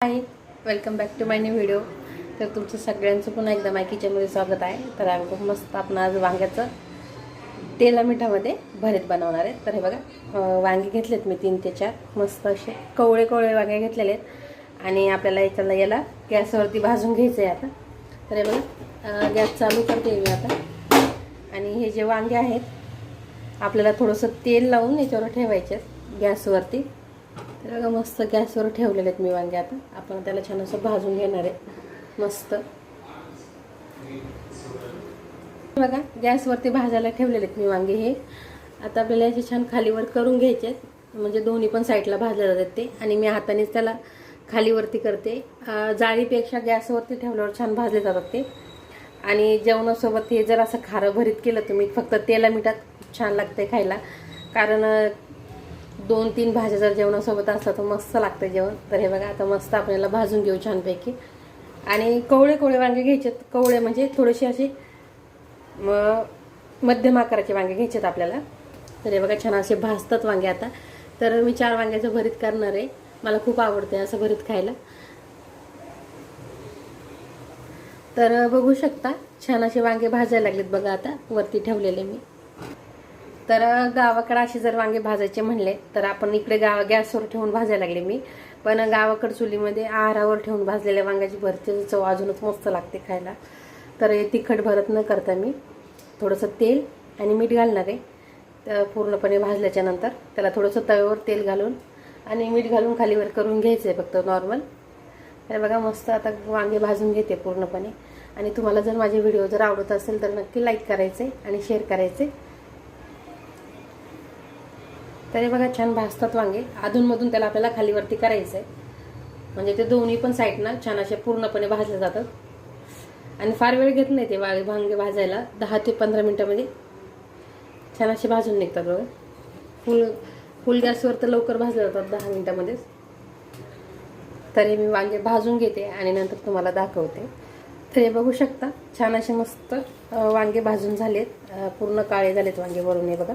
Hi welcome back to my new video तर तुमचं सगळ्यांचं पुन्हा एकदा माय किचनमध्ये स्वागत आहे. तर आम्ही खूप मस्त आपण आज वांग्याचं तेला मिठामध्ये भरीत बनवणार आहे. तर हे बघा वांगे घेतलेत मी तीन ते चार. मस्त असे कवळे कवळे वांगे घेतलेले आहेत. आणि आपल्याला याच्याला याला गॅसवरती भाजून घ्यायचं आहे आता. तर हे बघा गॅस चालू करते मी आता. आणि हे जे वांगे आहेत आपल्याला थोडंसं तेल लावून याच्यावर ठेवायचे आहेत गॅसवरती. तर बघा मस्त गॅसवर ठेवलेले आहेत मी वांगे आता. आपण त्याला छान असं भाजून घेणार आहे. मस्त. बघा गॅसवरती भाजायला ठेवलेले आहेत मी वांगे हे. आता आपल्याला याचे छान खालीवर करून घ्यायचे आहेत. म्हणजे दोन्ही पण साईडला भाजले जातात ते. आणि मी हातानेच त्याला खालीवरती करते. जाळीपेक्षा गॅसवरती ठेवल्यावर छान भाजले जातात ते. आणि जेवणासोबत हे जर असं खारं भरीत केलं तुम्ही फक्त तेला मिठात छान लागते खायला. कारण दोन तीन भाज्या जर जेवणासोबत असतात तर मस्त लागतं जेवण. तर हे बघा आता मस्त आपल्याला भाजून घेऊ छानपैकी. आणि कवळे कवळे वांगे घ्यायचे कवळे म्हणजे थोडेसे असे मध्यम आकाराचे वांगे घ्यायचेत आपल्याला. तर हे बघा छान असे भाजतात वांगे आता. तर मी चार वांग्याचं भरीत करणार आहे. मला खूप आवडते असं भरीत खायला. तर बघू शकता छान असे वांगे भाजायला लागलेत बघा आता. वरती ठेवलेले मी. तर गावाकडं असे जर वांगे भाजायचे म्हणले तर आपण इकडे गाव गॅसवर ठेवून भाजायला लागले मी. पण गावाकड चुलीमध्ये आहारावर ठेवून भाजलेल्या वांग्याची भरती चव अजूनच मस्त लागते खायला. तर हे तिखट भरत न करता मी थोडंसं तेल आणि मीठ घालणार आहे. तर पूर्णपणे भाजल्याच्या नंतर त्याला थोडंसं तव्यावर तेल घालून आणि मीठ घालून खालीवर करून घ्यायचं आहे फक्त नॉर्मल. तर बघा मस्त आता वांगे भाजून घेते पूर्णपणे. आणि तुम्हाला जर माझे व्हिडिओ जर आवडत असेल तर नक्की लाईक करायचे आणि शेअर करायचे तरी बघा छान भाजतात वांगे. अधूनमधून त्याला आपल्याला खालीवरती करायचं आहे. म्हणजे ते दोन्ही पण साईडनं छान असे पूर्णपणे भाजले जातात. आणि फार वेळ घेत नाही ते वांगे भांगे भाजायला. दहा ते पंधरा मिनटामध्ये म्हणजे छान असे भाजून निघतात बघा. फुल फुल गॅसवर तर लवकर भाजले जातात दहा मिनटामध्येच. तरी मी वांगे भाजून घेते आणि नंतर तुम्हाला दाखवते. तर हे बघू शकता. छान असे मस्त वांगे भाजून झालेत. पूर्ण काळे झालेत वांगे वरून हे बघा.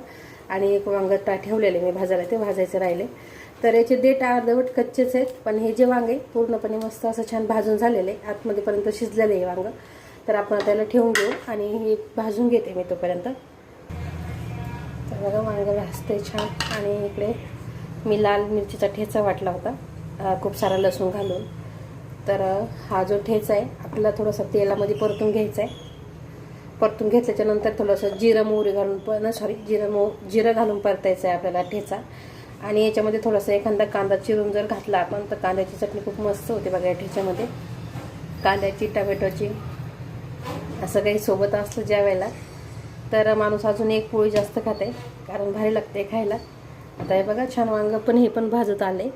आणि एक वांग टा ठेवलेले मी भाजायला ते भाजायचे राहिले. तर याचे देठ अर्धवट कच्चेच आहेत पण हे जे वांगे पूर्णपणे मस्त असं छान भाजून झालेले आतमध्येपर्यंत शिजलेले हे वांगं. तर आपण त्याला ठेवून घेऊ आणि हे भाजून घेते मी तोपर्यंत. तर बघा वांगं भाजते छान. आणि इकडे मी लाल मिरचीचा ठेचा वाटला होता. खूप सारा लसूण घालून. तर हा जो ठेचा आहे आपल्याला थोडासा तेलामध्ये परतून घ्यायचा आहे. परतून घेतल्याच्या नंतर थोडंसं जिरं मोहरी घालून पण सॉरी जिरं मो जिरं घालून परतायचं आहे आपल्याला ठेचा. आणि याच्यामध्ये थोडासा एखादा कांदा चिरून जर घातला आपण तर कांद्याची चटणी खूप मस्त होते बघा या ठेच्यामध्ये. कांद्याची टमॅटोची असं काही सोबत असलं ज्या वेळेला तर माणूस अजून एक पोळी जास्त खाते कारण भारी लागते खायला. आता हे बघा छान वांग पण हे पण भाजत आले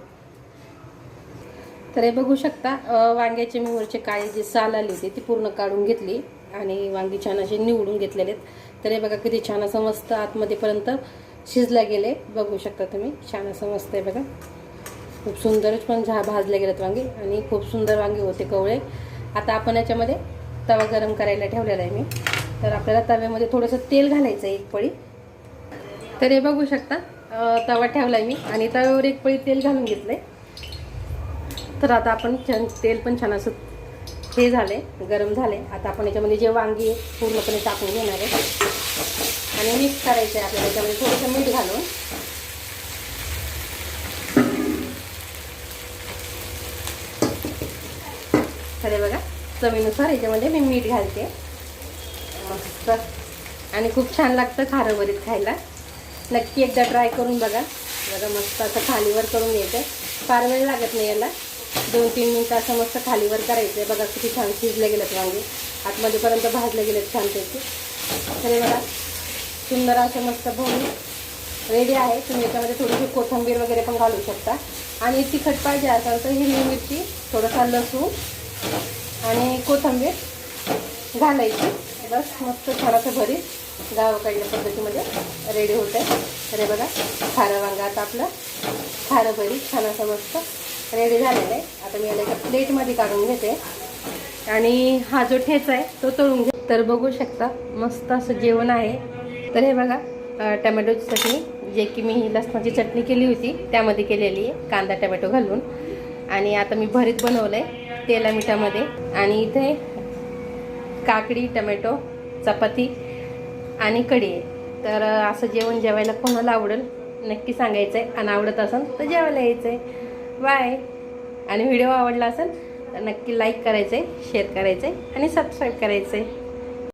तर हे बघू शकता वांग्याचे मी वरचे काळी जी साल आली होती ती पूर्ण काढून घेतली आणि वांगी छान असे निवडून घेतलेले आहेत. तर हे बघा किती छान असं मस्त आतमध्येपर्यंत शिजल्या गेले. बघू शकता तुम्ही छान असं मस्त आहे बघा. खूप सुंदरच पण झा भाजले गेलेत वांगे आणि खूप सुंदर वांगे होते कवळे. आता आपण याच्यामध्ये तवा गरम करायला ठेवलेला आहे मी. तर आपल्याला तव्यामध्ये थोडंसं तेल घालायचं आहे एक पळी. तर हे बघू शकता तवा ठेवला आहे मी आणि तव्यावर एक पळी तेल घालून घेतलं आहे तर आता आपण छान तेल पण छान असं हे झाले गरम झाले आता आपण याच्यामध्ये जे वांगी आहे पूर्णपणे टाकून घेणार आहे. आणि मिक्स करायचं आहे आपल्याला याच्यामध्ये थोडंसं मीठ घालून. खरे बघा चवीनुसार याच्यामध्ये मी मीठ घालते. मस्त. आणि खूप छान लागतं खारं वरीत खायला. नक्की एकदा ट्राय करून बघा. बघा मस्त असं खालीवर करून घ्यायचं फार वेळ लागत नाही याला. दोन तीन मिनटं असं मस्त खालीवर करायचं आहे बघा किती छान शिजले गेलेत वांगे. आतमध्येपर्यंत भाजले गेलेत छानपैकी तर बघा सुंदर असं मस्त भरून रेडी आहे. तुम्ही याच्यामध्ये थोडीशी कोथिंबीर वगैरे पण घालू शकता. आणि तिखट पाहिजे असेल तर हिरवी मिरची थोडासा लसूण आणि कोथिंबीर घालायची. बस मस्त थोडंसं भरीत गावाकडल्या पद्धतीमध्ये रेडी होत आहे तर बघा खारं वांगा आता आपलं खारं भरीत छान असं मस्त रेडी झालेलं आहे. आता मी याला एका प्लेटमध्ये काढून घेते. आणि हा जो ठेचा आहे तो तळून घे. तर बघू शकता मस्त असं जेवण आहे. तर हे बघा टमॅटोची चटणी जे की मी लसणाची चटणी केली होती त्यामध्ये केलेली आहे कांदा टमॅटो घालून. आणि आता मी भरीत बनवलं आहे तेला मिठामध्ये. आणि इथे काकडी टमॅटो चपाती आणि कढी तर असं जेवण जेवायला कोणाला आवडेल नक्की सांगायचं आहे आणि आवडत असेल तर जेवायला यायचं आहे बाय. आणि व्हिडिओ आवडला असेल तर नक्की लाईक करायचे शेअर करायचे आणि सबस्क्राईब करायचे